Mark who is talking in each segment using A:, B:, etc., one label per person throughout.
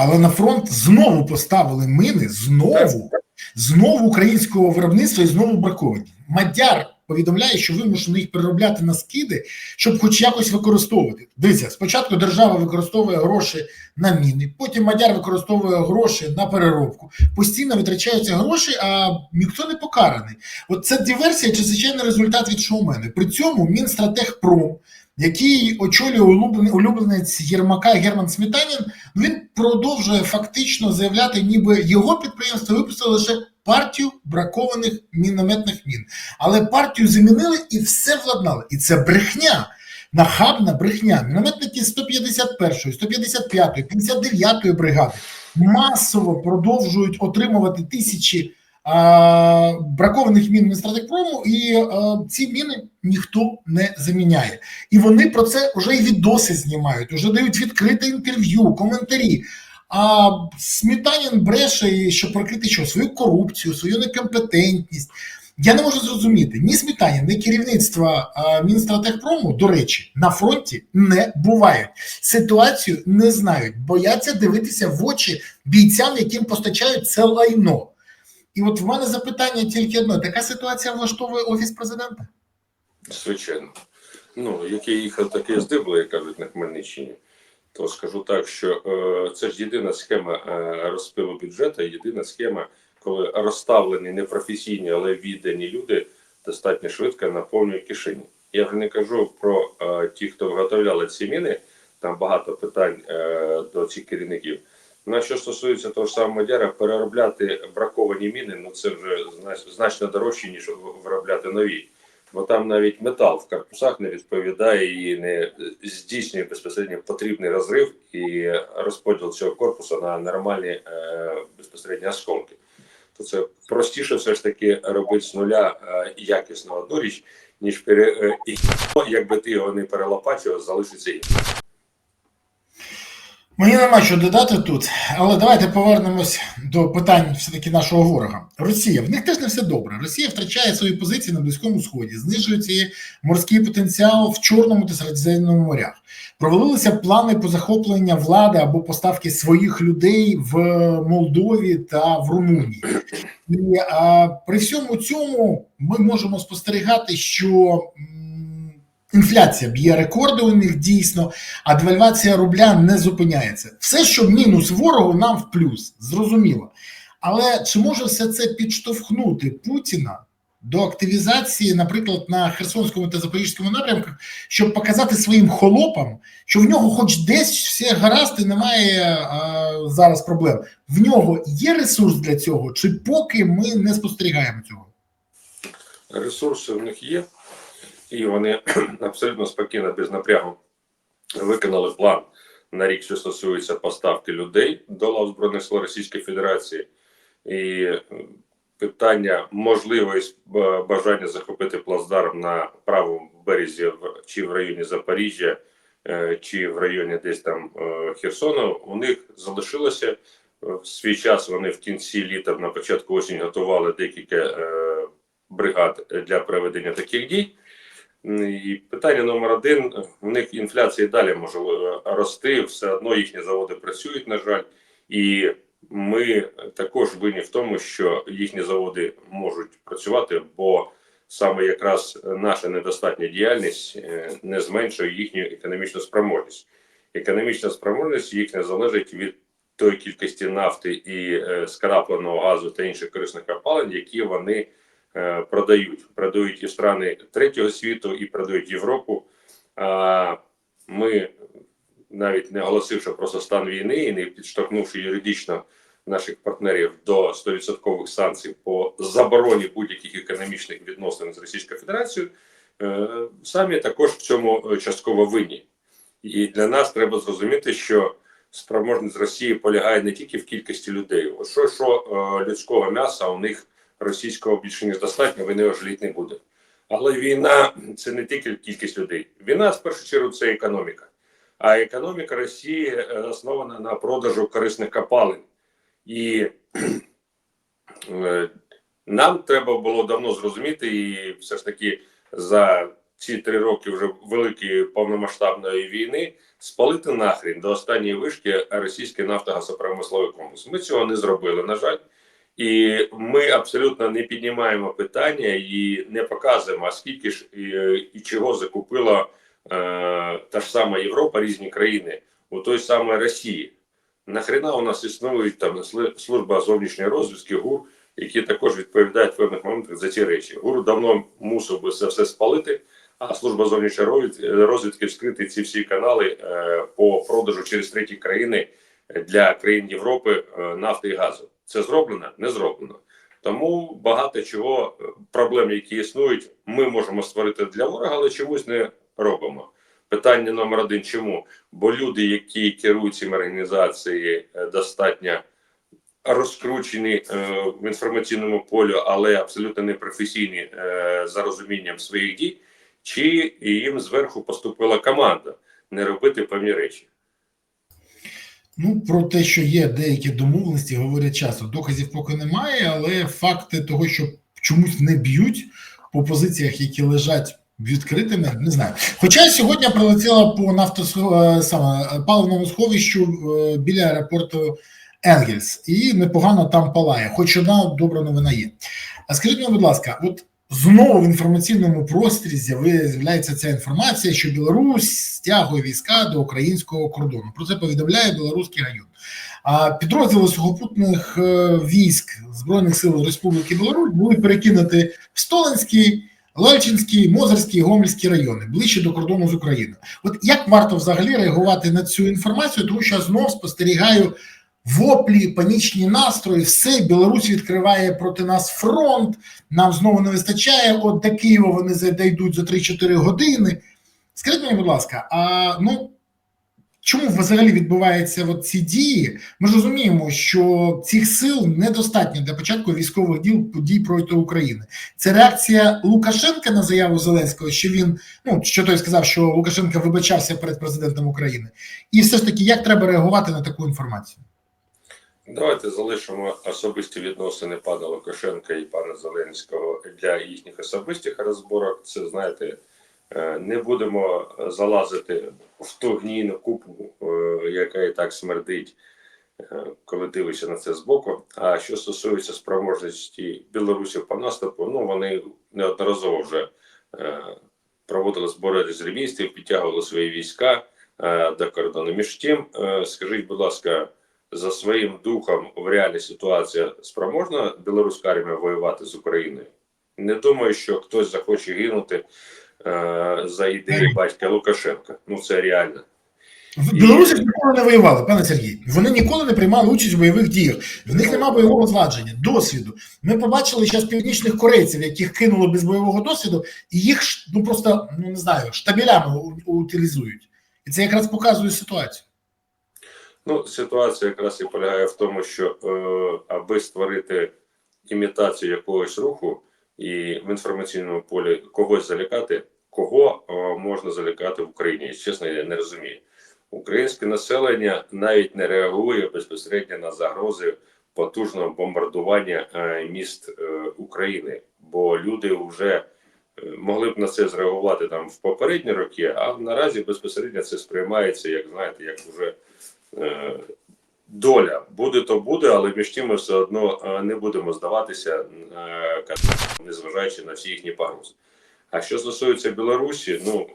A: Але на фронт знову поставили мини, знову, знову українського виробництва і знову браковані. Мадяр повідомляє, що вимушений їх переробляти на скиди, щоб хоч якось використовувати. Дивіться, спочатку держава використовує гроші на міни, потім Мадяр використовує гроші на переробку. Постійно витрачаються гроші, а ніхто не покараний. От це диверсія чи звичайний результат від шоумени. При цьому Мінстратегпром, який очолює улюбленець Єрмака Герман Сметанін, він продовжує фактично заявляти, ніби його підприємство випустило лише партію бракованих мінометних мін. Але партію замінили і все владнали. І це брехня. Нахабна брехня. Мінометники 151, 155, 59 бригади масово продовжують отримувати тисячі бракованих мін Мінстратегпрому, і а, ці міни ніхто не заміняє. І вони про це вже і відоси знімають, вже дають відкрите інтерв'ю, коментарі. А Сметанін бреше, і щоб прикрити що свою корупцію, свою некомпетентність. Я не можу зрозуміти ні Сметанін, ні керівництва а, Мінстратегпрому, до речі, на фронті не бувають. Ситуацію не знають, бояться дивитися в очі бійцям, яким постачають це лайно. І от в мене запитання тільки одне: така ситуація влаштовує офіс президента?
B: Звичайно. Ну, як я їхав, так і здибли, як кажуть на Хмельниччині. То скажу так, що е, це ж єдина схема е, розпилу бюджету, єдина схема, коли розставлені непрофесійні, але віддані люди достатньо швидко наповнюють кишені. Я вже не кажу про е, ті, хто виготовляли ці міни, там багато питань е, до цих керівників. На що стосується того ж самого Мадяра, переробляти браковані міни, ну це вже значно дорожче, ніж виробляти нові. Бо там навіть метал в корпусах не відповідає і не здійснює безпосередньо потрібний розрив і розподіл цього корпусу на нормальні е, безпосередньо осколки. То це простіше все ж таки робити з нуля е, якісно одну річ, ніж пере, е, якби ти його не перелопачував, залишиться і.
A: Мені нема що додати тут, але давайте повернемось до питань все-таки нашого ворога. Росія в них теж не все добре. Росія втрачає свої позиції на Близькому Сході, знижує свій морський потенціал в Чорному та Середземному морях. Провалилися плани по захопленню влади або поставки своїх людей в Молдові та в Румунії. І а, при всьому цьому ми можемо спостерігати, що інфляція б'є рекорди у них дійсно, а девальвація рубля не зупиняється. Все, що мінус ворогу, нам в плюс, зрозуміло. Але чи може все це підштовхнути Путіна до активізації, наприклад, на Херсонському та Запорізькому напрямках, щоб показати своїм холопам, що в нього, хоч десь все гаразд і немає а, зараз проблем. В нього є ресурс для цього, чи поки ми не спостерігаємо цього?
B: Ресурси в них є, і вони абсолютно спокійно, без напрягу виконали план на рік, що стосується поставки людей до лав Збройних сил Російської Федерації. І е, питання можливої бажання захопити плацдарм на правому березі чи в районі Запоріжжя, е, чи в районі десь там е, Херсону, у них залишилося. Е, В свій час вони в кінці літа, на початку осені готували декілька е, бригад для проведення таких дій. І питання номер один: в них інфляція далі може е, рости, все одно їхні заводи працюють, на жаль, і ми також винні в тому, що їхні заводи можуть працювати, бо саме якраз наша недостатня діяльність е, не зменшує їхню економічну спроможність. Економічна спроможність їхня залежить від тої кількості нафти і е, скрапленого газу та інших корисних опалень, які вони е, продають. Продають і страни третього світу, і продають Європу. Ми, навіть не оголосивши просто стан війни і не підштовхнувши юридично наших партнерів до 100% санкцій по забороні будь-яких економічних відносин з Російською Федерацією, е, самі також в цьому е, частково винні. І для нас треба зрозуміти, що спроможність Росії полягає не тільки в кількості людей. Що, що е, людського м'яса у них російського більше ніж достатньо, вони його жаліти не буде. Але війна це не тільки кількість людей. Війна, в першу чергу, це економіка. А економіка Росії е, основана на продажу корисних копалин. І е, нам треба було давно зрозуміти, і все ж таки за ці три роки вже великої повномасштабної війни спалити нахрін до останньої вишки російський нафтогазопромисловий комплекс. Ми цього не зробили, на жаль. І ми абсолютно не піднімаємо питання і не показуємо, а скільки ж і, і чого закупила е, та ж сама Європа, різні країни у той самої Росії. Нахрена у нас існують там служба зовнішньої розвідки ГУР, які також відповідають в певних моментах за ці речі. ГУР давно мусив би це все спалити, а служба зовнішньої розвідки вскрити ці всі канали е, по продажу через треті країни для країн Європи е, нафти і газу. Це зроблено? Не зроблено. Тому багато чого е, проблем, які існують, ми можемо створити для ворога, але чомусь не робимо. Питання номер один: чому? Бо люди, які керують цими організаціями, е, достатньо розкручені е, в інформаційному полі, але абсолютно не професійні за розумінням своїх дій, чи їм зверху поступила команда не робити певні речі.
A: Ну, про те, що є деякі домовленості, говорять часто. Доказів поки немає, але факти того, що чомусь не б'ють по позиціях, які лежать відкритими, не знаю. Хоча сьогодні прилетіла по нафтосхо... е, саме паливному сховищу е, біля аеропорту Енгельс, і непогано там палає, хоч одна добра новина є. А скажіть мені, будь ласка, от знову в інформаційному просторі з'являється ця інформація, що Білорусь стягує війська до українського кордону. Про це повідомляє білоруський район. А підрозділи сухопутних е, військ Збройних сил Республіки Білорусь були перекинуті в Столинський, Лельчинський, Мозерський, Гомельський райони ближче до кордону з Україною. От як варто взагалі реагувати на цю інформацію, тому що я знов спостерігаю воплі, панічні настрої, все Білорусь відкриває проти нас фронт. Нам знову не вистачає. От до Києва вони зайдуть за 3-4 години. Скажіть мені, будь ласка, а ну чому взагалі відбуваються от ці дії? Ми ж розуміємо, що цих сил недостатньо для початку військових діл дій проти України. Це реакція Лукашенка на заяву Зеленського, що він ну що той сказав, що Лукашенко вибачався перед президентом України, і все ж таки, як треба реагувати на таку інформацію?
B: Давайте залишимо особисті відносини пана Лукашенка і пана Зеленського для їхніх особистих розборок. Це знаєте, е, не будемо залазити в ту гнійну купу, е, яка і так смердить, е, коли дивишся на це збоку. А що стосується спроможності білорусів по наступу, ну вони неодноразово вже проводили збори резервістів, підтягували свої війська до кордону. Між тим, скажіть, будь ласка за своїм духом в реальній ситуації спроможна білоруська армія воювати з Україною? Не думаю, що хтось захоче гинути е, за ідеї батька Лукашенка. Ну це реально.
A: Білорусі ніколи не воювали, пане Сергій. Вони ніколи не приймали участь в бойових діях. В них немає бойового зладження, досвіду. Ми побачили зараз північних корейців, яких кинули без бойового досвіду, і їх ну просто ну не знаю, штабелями утилізують. І це якраз показує ситуацію.
B: Ну, ситуація якраз і полягає в тому, що е, аби створити імітацію якогось руху і в інформаційному полі когось залякати, кого е, можна залякати в Україні? Чесно, я не розумію. Українське населення навіть не реагує безпосередньо на загрози потужного бомбардування е, міст е, України, бо люди вже е, могли б на це зреагувати там в попередні роки, а наразі безпосередньо це сприймається, як знаєте, як вже доля. Буде то буде, але між тим ми все одно е, не будемо здаватися, е, незважаючи на всі їхні погрози. А що стосується Білорусі, ну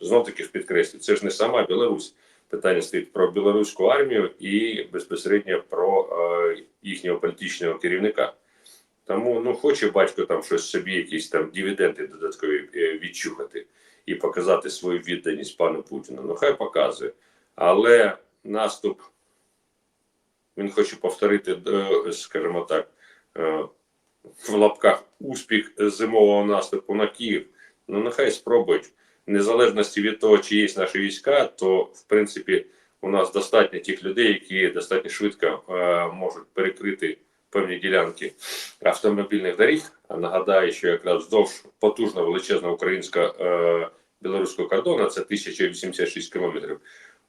B: знов таки ж підкреслю, це ж не сама Білорусь. Питання стоїть про білоруську армію і безпосередньо про е, їхнього політичного керівника. Тому ну хоче батько там щось собі, якісь там дивіденди додаткові е, відчухати і показати свою відданість пану Путіну. Ну хай показує. Але наступ він хоче повторити, е, скажімо так, е, в лапках успіх зимового наступу на Київ. Ну нехай спробують. Незалежності від того, чи є наші війська, то в принципі у нас достатньо тих людей, які достатньо швидко е, можуть перекрити певні ділянки автомобільних доріг. А нагадаю, що якраз вздовж потужна величезна українська е, білоруського кордону, це 1086 кілометрів.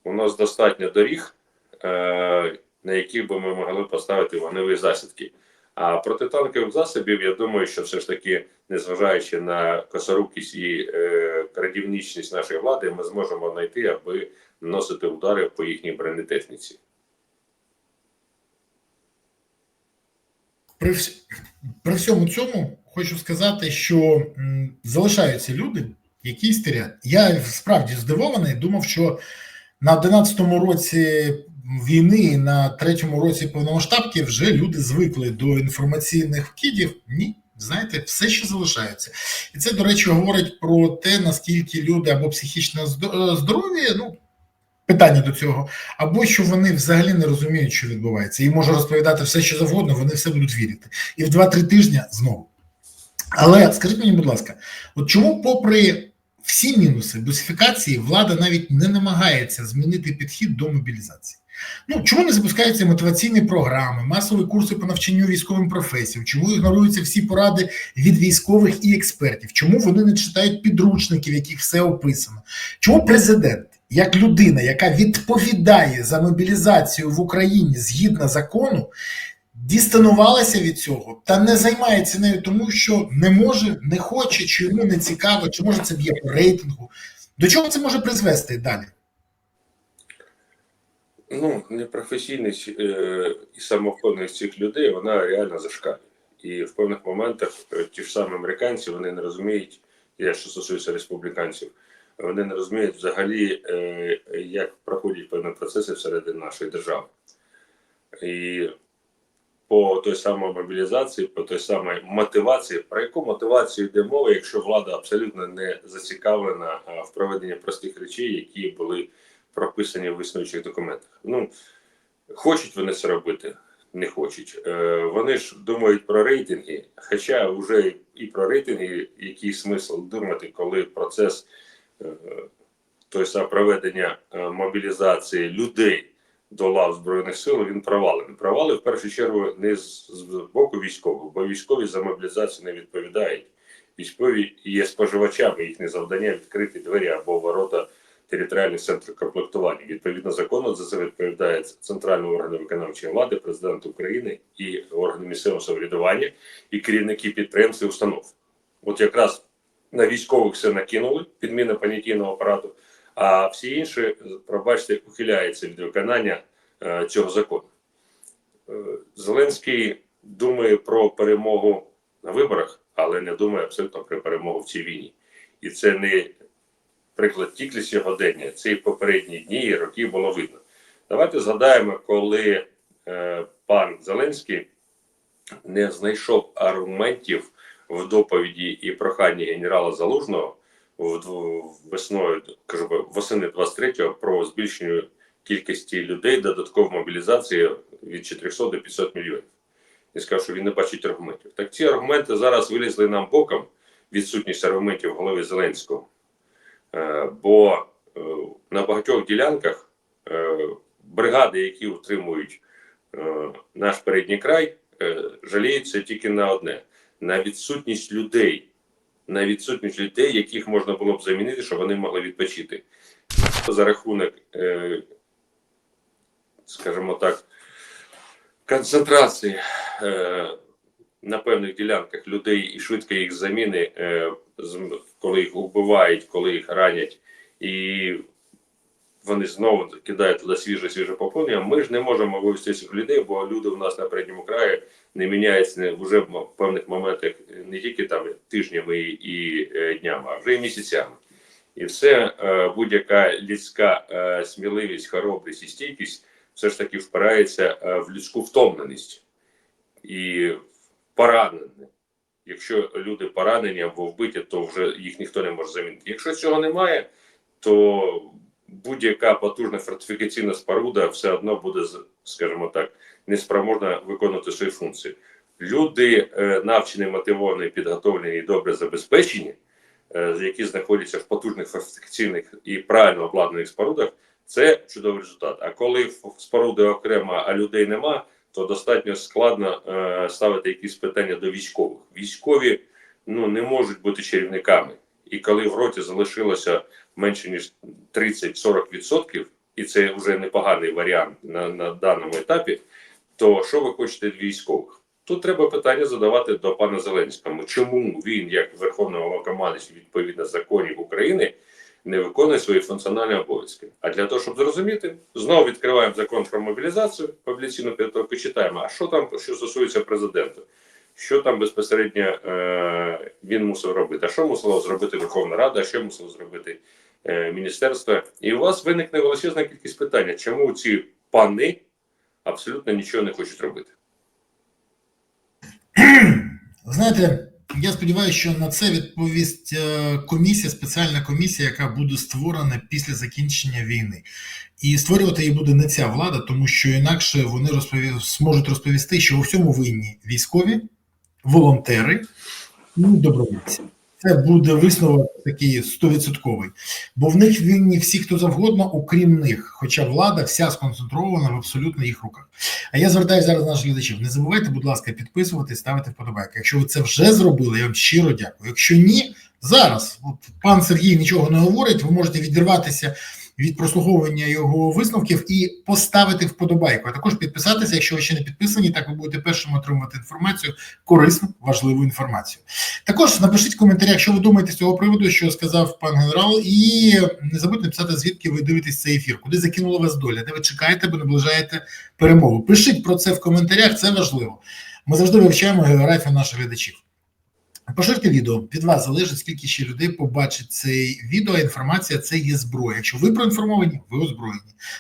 B: У нас достатньо доріг, е, на яких би ми могли поставити вогневі засідки. А протитанкових засобів, я думаю, що все ж таки, незважаючи на косорукість і е, крадівничність нашої влади ми зможемо знайти, аби наносити удари по їхній бронетехніці.
A: При, при всьому цьому хочу сказати, що залишаються люди, які істерять. Я справді здивований, думав, що на 11-му році війни, на третьому році повномасштабки вже люди звикли до інформаційних вкидів. Ні, знаєте, все ще залишається. І це, до речі, говорить про те, наскільки люди або психічно здо- е, здорові, ну. Питання до цього, або що вони взагалі не розуміють, що відбувається, і можу розповідати все, що завгодно, вони все будуть вірити. І в 2-3 тижні знову. Але скажіть мені, будь ласка, от чому, попри всі мінуси бусифікації, влада навіть не намагається змінити підхід до мобілізації? Ну чому не запускаються мотиваційні програми, масові курси по навчанню військовим професіям? Чому ігноруються всі поради від військових і експертів? Чому вони не читають підручників, яких все описано? Чому президент, як людина, яка відповідає за мобілізацію в Україні згідно закону, дістанувалася від цього та не займається нею, тому що не може, не хоче, чи йому не цікаво, чи може це б'є по рейтингу? До чого це може призвести далі?
B: Ну, непрофесійність е, і самовпевненість цих людей, вона реально зашкалює. І в певних моментах е, ті ж самі американці вони не розуміють, я що стосується республіканців, вони не розуміють взагалі, е, як проходять певні процеси всередині нашої держави. І по той самій мобілізації, по той самій мотивації, про яку мотивацію йде мова, якщо влада абсолютно не зацікавлена в проведенні простих речей, які були прописані в існуючих документах. Ну, хочуть вони це робити, не хочуть. Е, вони ж думають про рейтинги, хоча вже і про рейтинги, який смисл думати, коли процес е, той сам проведення е, мобілізації людей до лав Збройних сил він провалений. Провали в першу чергу не з, з боку військових, бо військові за мобілізацію не відповідають. Військові є споживачами, їхнє завдання відкрити двері або ворота територіальних центрів комплектування. Відповідно закону за це відповідає центральний орган виконавчої влади, президент України і органи місцевого самоврядування, і керівники підприємств і установ. От якраз на військових все накинули, підміна понятійного апарату, а всі інші, пробачте, ухиляються від виконання е, цього закону. Е, Зеленський думає про перемогу на виборах, але не думає абсолютно про перемогу в цій війні. І це не приклад тільки сьогодення, це і попередні дні і роки було видно. Давайте згадаємо, коли е, пан Зеленський не знайшов аргументів в доповіді і проханні генерала Залужного весною, кажу, восени 23-го про збільшення кількості людей додаткової мобілізації від 400 до 500 мільйонів. І сказав, що він не бачить аргументів. Так ці аргументи зараз вилізли нам боком, відсутність аргументів в голові Зеленського. Е, Бо е, на багатьох ділянках е, бригади, які утримують наш передній край, жаліються тільки на одне: на відсутність людей, на відсутність людей, яких можна було б замінити, щоб вони могли відпочити. За рахунок, е, скажімо так, концентрації е, на певних ділянках людей і швидко їх заміни, е, коли їх вбивають, коли їх ранять, і вони знову кидають туди свіже свіже поповнення. Ми ж не можемо вивести цих людей, бо люди у нас на передньому краї не міняються вже в певних моментах не тільки там тижнями і, е, днями, а вже і місяцями. І все е, будь-яка людська е, сміливість, хоробрість і стійкість все ж таки впирається в людську втомленість і поранені. Якщо люди поранені або вбиті, то вже їх ніхто не може замінити. Якщо цього немає, то будь-яка потужна фортифікаційна споруда все одно буде, скажімо так, неспроможна виконувати свої функції. Люди е, навчені, мотивовані, підготовлені і добре забезпечені, е, які знаходяться в потужних фортифікаційних і правильно обладнаних спорудах, це чудовий результат. А коли споруди окремо, а людей нема, то достатньо складно е, ставити якісь питання до військових. Військові ну не можуть бути чарівниками. І коли в роті залишилося менше ніж 30-40%, і це вже непоганий варіант на, на даному етапі, то що ви хочете від військових? Тут треба питання задавати до пана Зеленського. Чому він, як Верховний Головнокомандуючий, відповідно законів України, не виконує свої функціональні обов'язки? А для того, щоб зрозуміти, знову відкриваємо закон про мобілізацію, публіційну підготовку читаємо. А що там, що стосується президента? Що там безпосередньо е, він мусив робити? А що мусила зробити Верховна Рада? А що мусило зробити е, міністерство? І у вас виникне величезна кількість питання, чому ці пани абсолютно нічого не хочуть робити?
A: Знаєте, я сподіваюся, що на це відповість е, комісія, спеціальна комісія, яка буде створена після закінчення війни. І створювати її буде не ця влада, тому що інакше вони розпові... зможуть розповісти, що у всьому винні військові, волонтери і добровольці. Це буде висновок такий стовідсотковий, бо в них винні всі, хто завгодно, окрім них. Хоча влада вся сконцентрована в абсолютно їх руках. А я звертаюся зараз наших глядачів. Не забувайте, будь ласка, підписуватись, ставити вподобайки. Якщо ви це вже зробили, я вам щиро дякую. Якщо ні, зараз от пан Сергій нічого не говорить, ви можете відірватися від прослуховування його висновків і поставити вподобайку. А також підписатися, якщо ви ще не підписані, так ви будете першим отримувати інформацію, корисну, важливу інформацію. Також напишіть в коментарях, що ви думаєте з цього приводу, що сказав пан генерал, і не забудьте написати, звідки ви дивитесь цей ефір, куди закинула вас доля, де ви чекаєте, бо наближаєте перемогу. Пишіть про це в коментарях, це важливо. Ми завжди вивчаємо географію наших глядачів. Поширте відео. Від вас залежить, скільки ще людей побачить цей відео. Інформація це є зброя. Якщо ви проінформовані, ви озброєні.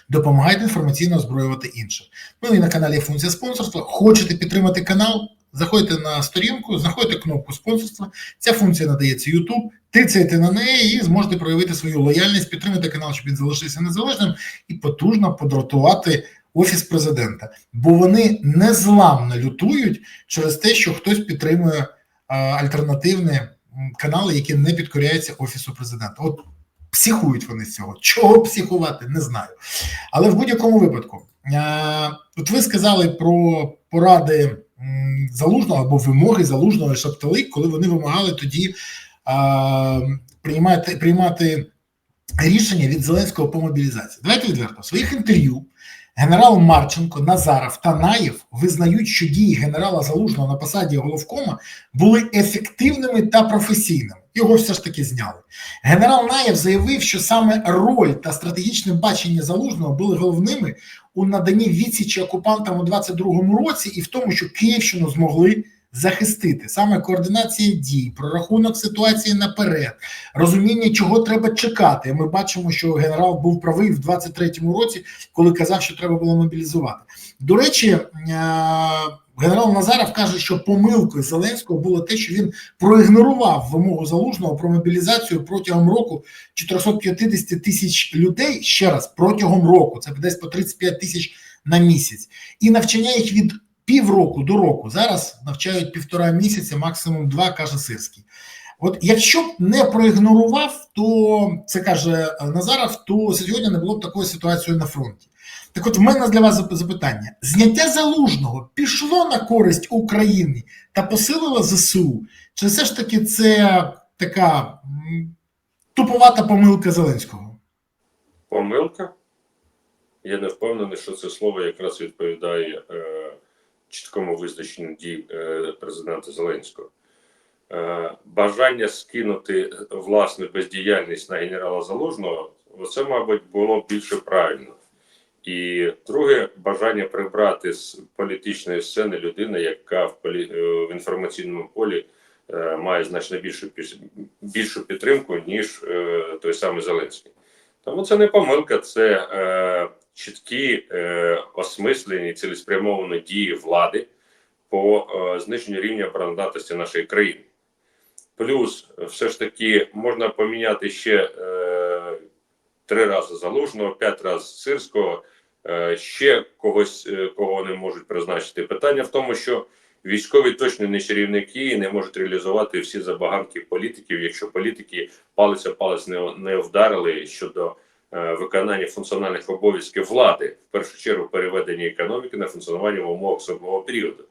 A: Допомагайте інформаційно озброювати інших. Ну і на каналі функція спонсорства. Хочете підтримати канал? Заходьте на сторінку, знаходите кнопку спонсорства. Ця функція надається YouTube. Тицяйте на неї і зможете проявити свою лояльність, підтримати канал, щоб він залишився незалежним, і потужно подратувати офіс президента. Бо вони незламно лютують через те, що хтось підтримує альтернативні канали, які не підкоряються офісу президента. От психують вони з цього. Чого психувати, не знаю. Але в будь-якому випадку, от ви сказали про поради залужного або вимоги залужного шаптали, коли вони вимагали тоді приймати, приймати рішення від Зеленського по мобілізації. Давайте відверто в своїх інтерв'ю. Генерал Марченко, Назаров та Наєв визнають, що дії генерала Залужного на посаді головкома були ефективними та професійними. Його все ж таки зняли. Генерал Наєв заявив, що саме роль та стратегічне бачення Залужного були головними у наданні відсічі окупантам у 22-му році і в тому, що Київщину змогли захистити саме координація дій, прорахунок ситуації наперед, розуміння, чого треба чекати. Ми бачимо, що генерал був правий в 23-му році, коли казав, що треба було мобілізувати. До речі, е, генерал Назаров каже, що помилкою Зеленського було те, що він проігнорував вимогу залужного про мобілізацію протягом року 450 тисяч людей. Ще раз протягом року, це десь по 35 тисяч на місяць, і навчання їх від півроку до року. Зараз навчають півтора місяця, максимум два, каже Сирський. От якщо б не проігнорував, то це каже Назаров, то сьогодні не було б такої ситуації на фронті. Так от в мене для вас запитання: зняття залужного пішло на користь Україні та посилило ЗСУ? Чи все ж таки це така туповата помилка Зеленського?
B: Помилка. Я не впевнений, що це слово якраз відповідає е, чіткому визначенню дій е, президента Зеленського. Е, бажання скинути власну бездіяльність на генерала Залужного, це, мабуть, було більше правильно. І друге, бажання прибрати з політичної сцени людину, яка в, полі... е, в інформаційному полі е, має значно більшу, більшу підтримку, ніж е, той самий Зеленський. Тому це не помилка, це е, чіткі, е, осмислені, цілеспрямовані дії влади по е, зниженню рівня обороноздатності нашої країни. Плюс, все ж таки, можна поміняти ще е, три рази залужного, п'ять разів сирського, е, ще когось, е, кого вони можуть призначити. Питання в тому, що військові точно не чарівники і не можуть реалізувати всі забаганки політиків, якщо політики палець о палець не, не вдарили щодо е, виконання функціональних обов'язків влади, в першу чергу переведення економіки на функціонування в умовах особливого періоду.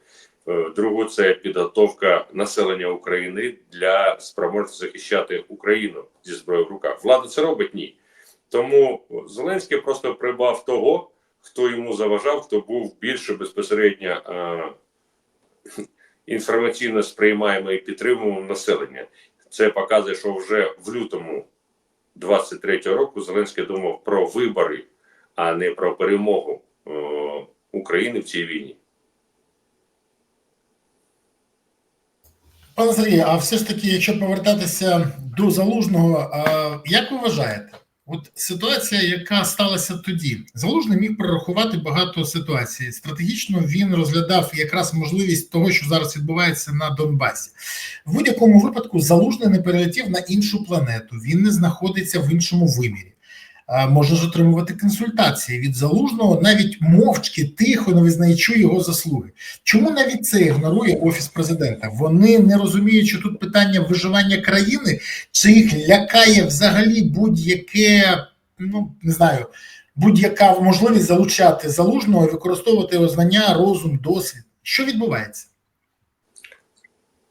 B: Е, Другу це підготовка населення України для спроможності захищати Україну зі зброєю в руках. Влада це робить ні. Тому Зеленський просто прибав того, хто йому заважав, хто був більше безпосередньо е, інформаційно сприймаємо і підтримуємо населення. Це показує, що вже в лютому 23-го року Зеленський думав про вибори, а не про перемогу е, України в цій війні.
A: Пане Сергію, а все ж таки, якщо повертатися до залужного, як ви вважаєте? От ситуація, яка сталася тоді, залужний міг прорахувати багато ситуацій. Стратегічно він розглядав якраз можливість того, що зараз відбувається на Донбасі. В будь-якому випадку залужний не перелетів на іншу планету. Він не знаходиться в іншому вимірі. А, Може ж отримувати консультації від залужного, навіть мовчки, тихо, не визнаючи його заслуги. Чому навіть це ігнорує офіс президента? Вони не розуміють, що тут питання виживання країни, чи їх лякає взагалі будь-яке, ну не знаю, будь-яка можливість залучати залужного і використовувати його знання, розум, досвід. Що відбувається?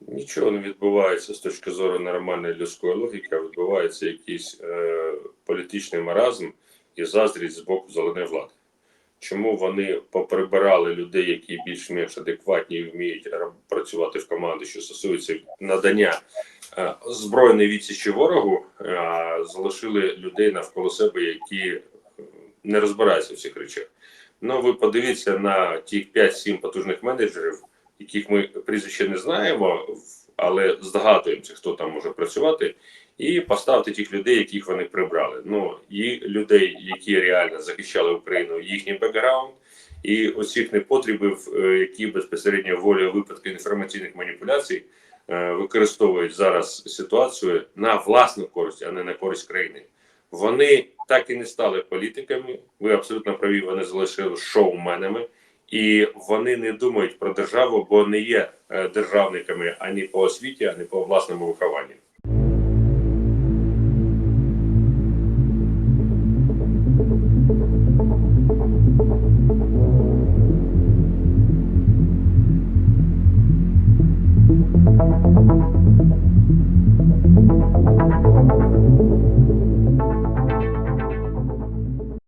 B: Нічого не відбувається з точки зору нормальної людської логіки, а відбувається якийсь е, політичний маразм і заздрість з боку зеленої влади. Чому вони поприбирали людей, які більш-менш адекватні і вміють працювати в команді, що стосується надання е, збройної відсічі ворогу, е, залишили людей навколо себе, які е, не розбираються в цих речах. Ну, ви подивіться на тих 5-7 потужних менеджерів, яких ми прізвище не знаємо, але здогадуємося, хто там може працювати, і поставити тих людей, яких вони прибрали. Ну і людей, які реально захищали Україну, їхній бекграунд, і оцих непотрібів, е, які безпосередньо волею випадку інформаційних маніпуляцій е, використовують зараз ситуацію на власну користь, а не на користь країни. Вони так і не стали політиками. Ви абсолютно праві, вони залишили шоуменами. І вони не думають про державу, бо не є е, державниками ані по освіті, ані по власному вихованню.